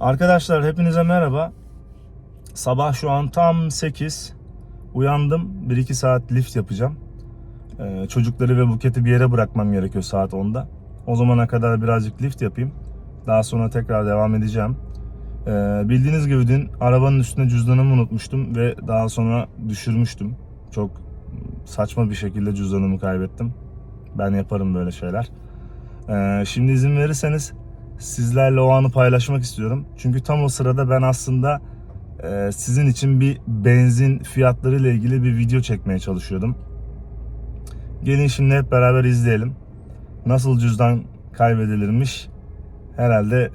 Arkadaşlar hepinize merhaba. Sabah şu an tam 8. Uyandım. 1-2 saat lift yapacağım. Ee, çocukları ve buketi bir yere bırakmam gerekiyor saat 10'da. O zamana kadar birazcık lift yapayım. Daha sonra tekrar devam edeceğim. Ee, bildiğiniz gibi dün arabanın üstüne cüzdanımı unutmuştum ve daha sonra düşürmüştüm. Çok saçma bir şekilde cüzdanımı kaybettim. Ben yaparım böyle şeyler. Ee, şimdi izin verirseniz sizlerle o anı paylaşmak istiyorum. Çünkü tam o sırada ben aslında e, sizin için bir benzin fiyatları ile ilgili bir video çekmeye çalışıyordum. Gelin şimdi hep beraber izleyelim. Nasıl cüzdan kaybedilirmiş? Herhalde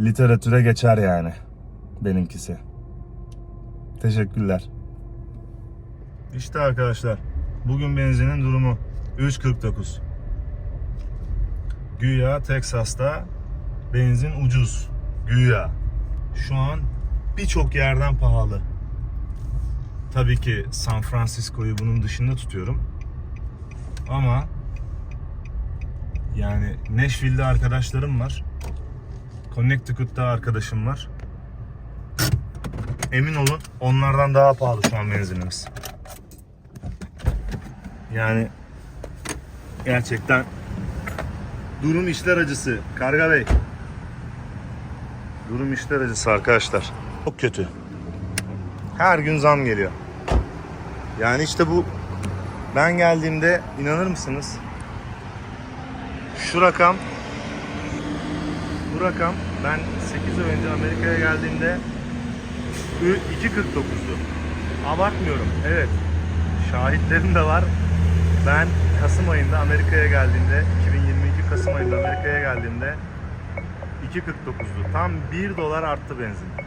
literatüre geçer yani benimkisi. Teşekkürler. İşte arkadaşlar bugün benzinin durumu 3.49. Güya Teksas'ta benzin ucuz. Güya. Şu an birçok yerden pahalı. Tabii ki San Francisco'yu bunun dışında tutuyorum. Ama yani Nashville'de arkadaşlarım var. Connecticut'ta arkadaşım var. Emin olun onlardan daha pahalı şu an benzinimiz. Yani gerçekten Durum işler acısı. Karga Bey. Durum işler acısı arkadaşlar. Çok kötü. Her gün zam geliyor. Yani işte bu ben geldiğimde inanır mısınız? Şu rakam bu rakam ben 8 ay önce Amerika'ya geldiğimde 2.49'du. Abartmıyorum. Evet. Şahitlerim de var. Ben Kasım ayında Amerika'ya geldiğimde 2022 Kasım ayında Amerika'ya geldiğimde 2.49'du. Tam 1 dolar arttı benzin.